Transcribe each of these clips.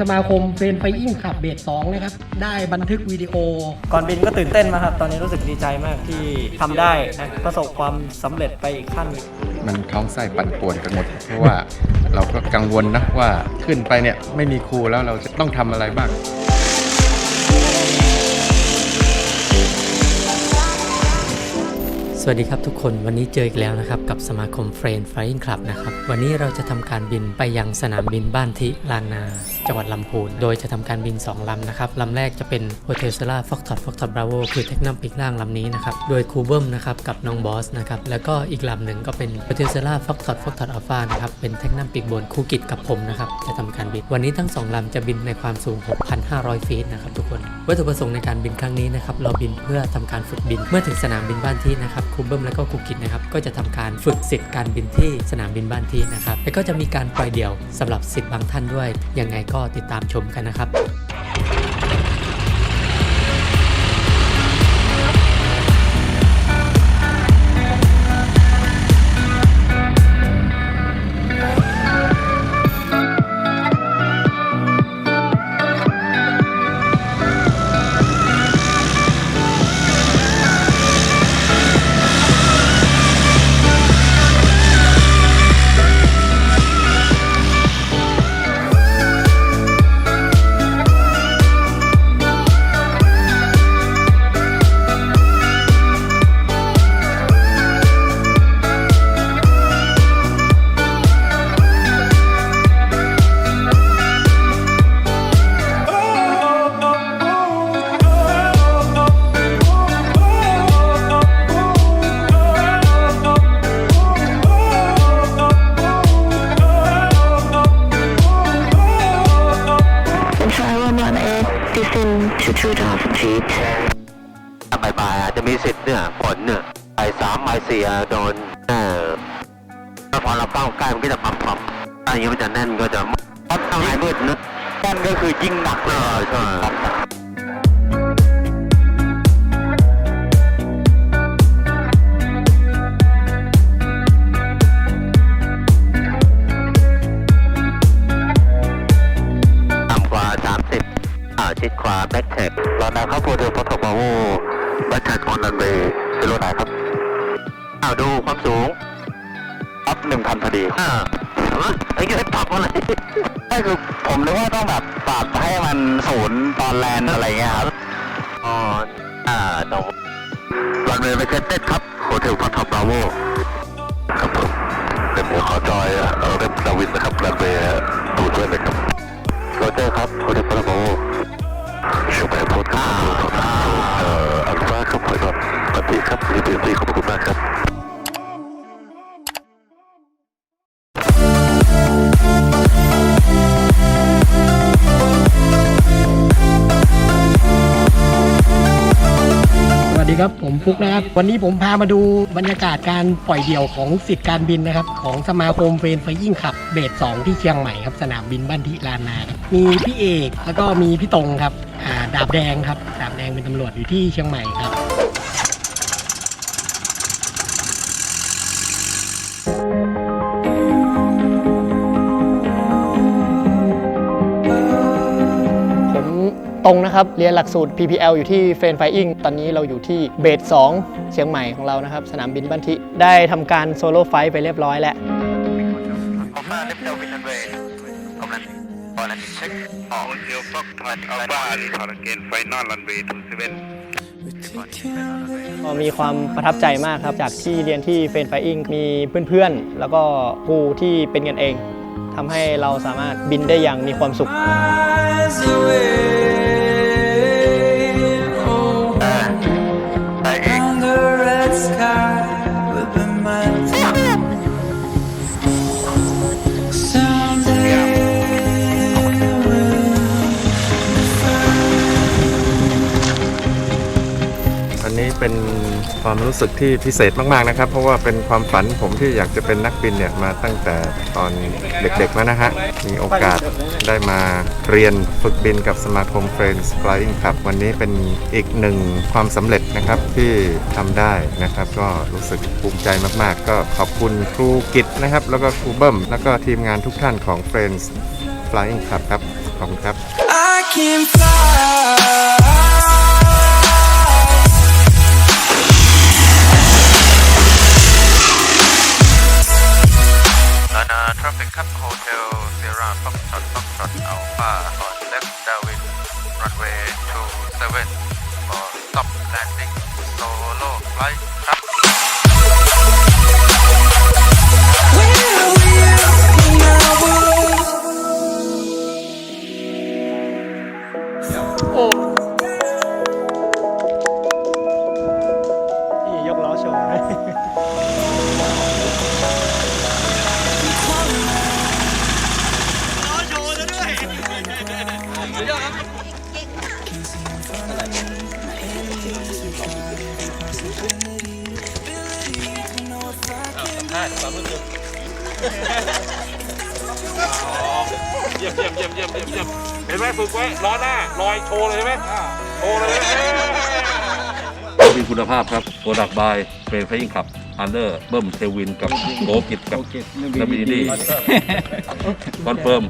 สมาคมเฟรนไฟอิงขับเบสสองนะครับ ได้บันทึกวิดีโอ ก่อนบินก็ตื่นเต้นมากครับ ตอนนี้รู้สึกดีใจมากที่ทำได้นะประสบความสำเร็จไปอีกขั้นหนึ่งมันท้องไส้ปั่นป่วนกันหมด เพราะว่าเราก็กังวลนะว่าขึ้นไปเนี่ยไม่มีครูแล้วเราจะต้องทำอะไรบ้าง วัสดีครับทุกคนวันนี้เจออีกแล้วนะครับ กับสมาคมเฟรนฟล y ิ n งคลับนะครับ วันนี้เราจะทำการบินไปยังสนามบินบ้านทิลานนา จังหวัดลำพูน โดยจะทำการบิน 2ลำนะครับลำแรกจะเป็นโฮเทลเซล่าฟ็อกทอดฟ็อกทอดบราโวคือเทคนัมปีกล่างลำนี้นะครับ โดยครูเบิ้มนะครับกับน้องบอสนะครับแล้วก็อีกลำหนึ่งก็เป็นโฮเทลเซล่าฟ็อกทอดฟ็อกทอดอัลฟานะครับเป็นเทคนัมปีกบนคู่กิจกับผมนะครับจะทำการบิน วันนี้ทั้งสองลำจะบินในความสูง 6,500 ฟีตนะครับทุกคนวัตถุประสงค์ในการบินครั้งนี้นะครับเราบินเพื่อทำการฝึกบินเมื่อถึงสนามบินบ้านที่นะครับรูเบิ้มและก็ครูกิจนะครับก็จะทำการฝึกสิทธิ์การบินที่สนามบินบ้านที่นะครับแล้วก็จะมีการปล่อยเดี่ยวสำหรับสิทธิ์บางท่านด้วยยังไงก็ติดตามชมกันนะครับ 2000 feet. บ่ายๆอาจจะมีสิทธิ์เนี่ยฝนเนี่ยบ่สามบ่สี่โดนเออถ้าพอเราเป้าใกล้มันก็จะปั๊มปั๊มใต้อย่างนี้มันจะแน่นก็จะเพราะทางไนมืดนะแน่นก็คือยิ่งหนักเลยใช่ไหมาชิดขวาแบ็คแท็กรอนาวเข้าโปรเดลพอทบาโวแบ็คแท็กออนรันเวย์เป็นรถไหนครับอ้าวดูความสูงอัพหนึ่งพันพอดีอ่าไอ้เงี้ยปรับอะไรไม่คือผมนึกว่าต้องแบบปรับให้มันศูนย์ตอนแลนด์อะไรเงี้ยครับอ๋ออ่าตรงรันเวย์ไม่เคยเต้นครับโฮเทลพัทบราโวครับผมเป็นหัวขอจอยเออเป็นดาวินนะครับรันเวย์ดูดด้วยนะครับโรเจอร์ครับโฮเทลพัทบราโว ครับรีเบซี่ขอบคุณมากครับสวัสดีครับ ผมฟุกนะครับ วันนี้ผมพามาดูบรรยากาศการปล่อยเดี่ยวของสิทธิ์การบินนะครับ ของสมาคมเฟรนไฟยิ่งขับเบสสองที่เชียงใหม่ครับ สนามบินบ้านทิลานนาครับมีพี่เอกแล้วก็มีพี่ตรงครับดาบแดงครับ ดาบแดงเป็นตำรวจอยู่ที่เชียงใหม่ครับ รงนะครับ เรียนหลักสูตร PPL อยู่ที่เฟรนไฟอิงตอนนี้เราอยู่ที่เบส2เชียงใหม่ของเรานะครับ สนามบินบ้านทิ ได้ทำการโซโล่ไฟท์ไปเรียบร้อยแล้วผมมาลิฟต์เดวินเวย์กำลังกำลังเช็คออกเดียวฟอกทอดอัลบาลีพาราเกนไฟนอลรันเวย์ทูเซเว่นก็มีความประทับใจมากครับ จากที่เรียนที่เฟรนไฟอิงมีเพื่อนๆ แล้วก็ครูที่เป็นกันเองทำให้เราสามารถบินได้อย่างมีความสุข เป็นความรู้สึกที่พิเศษมากๆนะครับ เพราะว่าเป็นความฝันผมที่อยากจะเป็นนักบินเนี่ยมาตั้งแต่ตอนเด็กๆแล้วนะฮะ มีโอกาสได้มาเรียนฝึกบินกับสมาคม Friends Flying Club วันนี้เป็นอีกหนึ่งความสำเร็จนะครับที่ทำได้นะครับ ก็รู้สึกภูมิใจมากๆ ก็ขอบคุณครูกิตนะครับ แล้วก็ครูเบิ้มแล้วก็ทีมงานทุกท่านของ Friends Flying Club ครับขอบคุณครับ I can fly. ช็อัลฟาหอนเล็กดาวินรันเวย์ทูเซเว่นบอสต็อปแลนดิ้งโซโล่ไฟท์ครับ ล้อหน้าลอยโชว์เลยใช่ไหมโชว์เลยเอ้ยมีคุณภาพครับโปรดักต์บายเฟรนไฟอิงขับอันเดอร์เบิ้มเทวินกับโกกิจกับนาบีดีคอนเฟิร์ม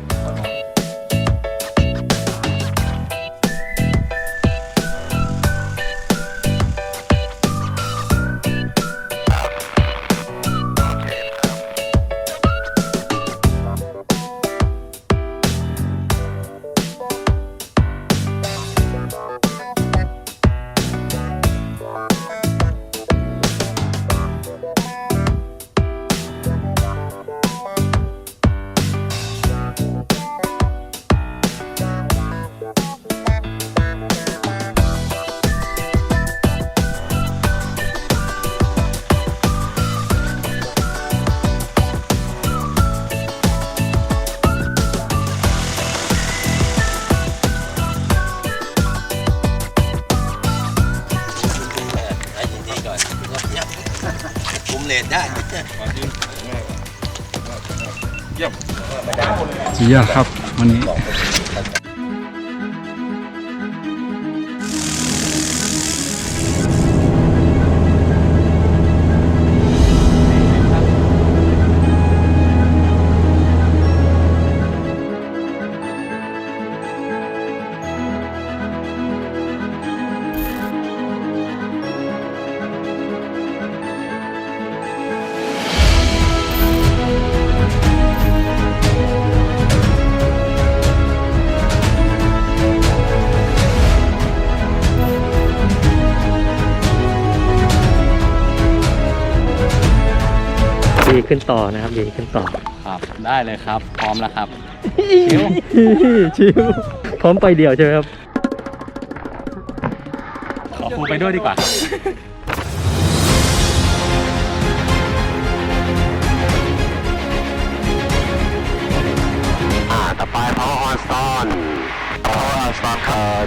สุดยอดครับวันนี้ ดีขึ้นต่อนะครับ ดีขึ้นต่อ ครับได้เลยครับ พร้อมแล้วครับ ชิว ชิวพร้อมไปเดียวใช่ไหมครับ ขอครูไปด้วยดีกว่า อ่าต่อไป power on stone power on stone ครับ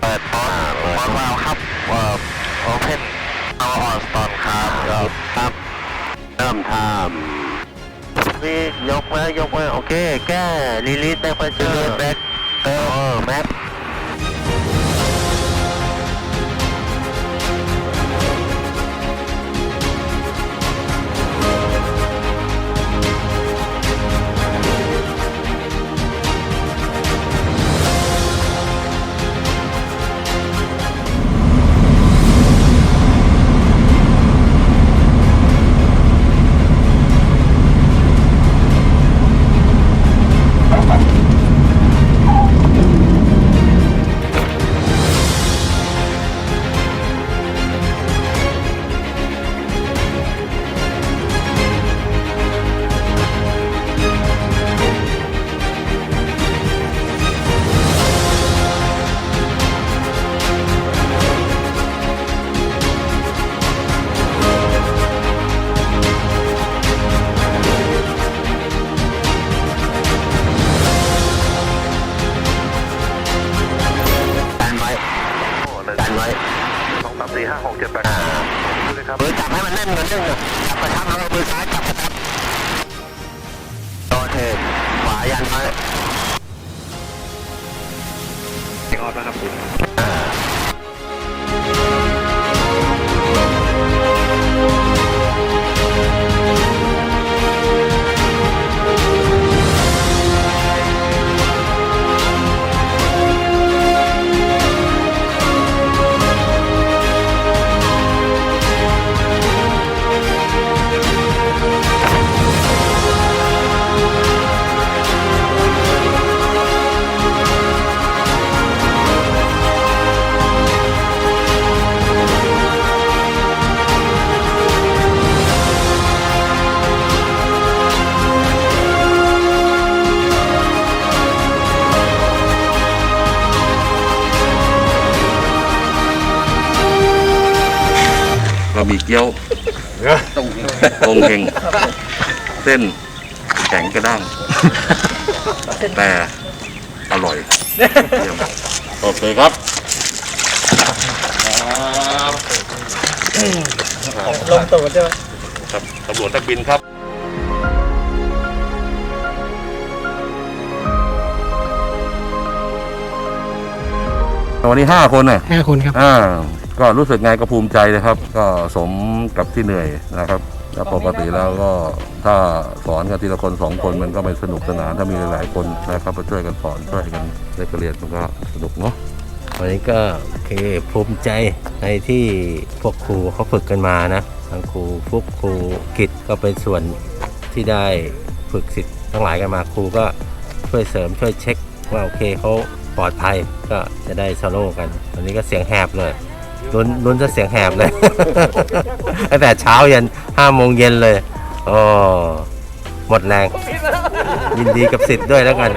เปิดโพสเปิดวาล์วครับเอ่อ เริ่มทำนี่ยกไว้ยกไว้โอเค แก้ release temperature back เออ map ดัน เกี๊ยวตรงเฮงเส้นแข็งกระด้างแต่อร่อยเยี่ยมโอเคครับลงตัวใช่ไหมครับตำรวจนักบินครับวันนี้ห้าคนน่ะห้าคนครับอ่า ก็รู้สึกไงก็ภูมิใจนะครับ ก็สมกับที่เหนื่อยนะครับแล้วปกติแล้วก็ถ้าสอนกันทีละคนสองคนมันก็ไม่สนุกสนานถ้ามีหลายๆคนนะครับมาช่วยกันสอนช่วยกันเรียนเรียนมันก็สนุกเนาะวันนี้ก็โอเคภูมิใจในที่พวกครูเขาฝึกกันมานะทั้งครูฟุกครูกิจก็เป็นส่วนที่ได้ฝึกสิทธิ์ทั้งหลายกันมาครูก็ช่วยเสริมช่วยเช็คว่าโอเคเขาปลอดภัยก็จะได้สโลกันวันนี้ก็เสียงแหบเลย ลุ้นลุ้นจะเสียงแหบเลย ตั้งแต่เช้ายันห้าโมงเย็นเลยอ๋อหมดแรง ยินดีกับสิทธิ์ด้วยแล้วกัน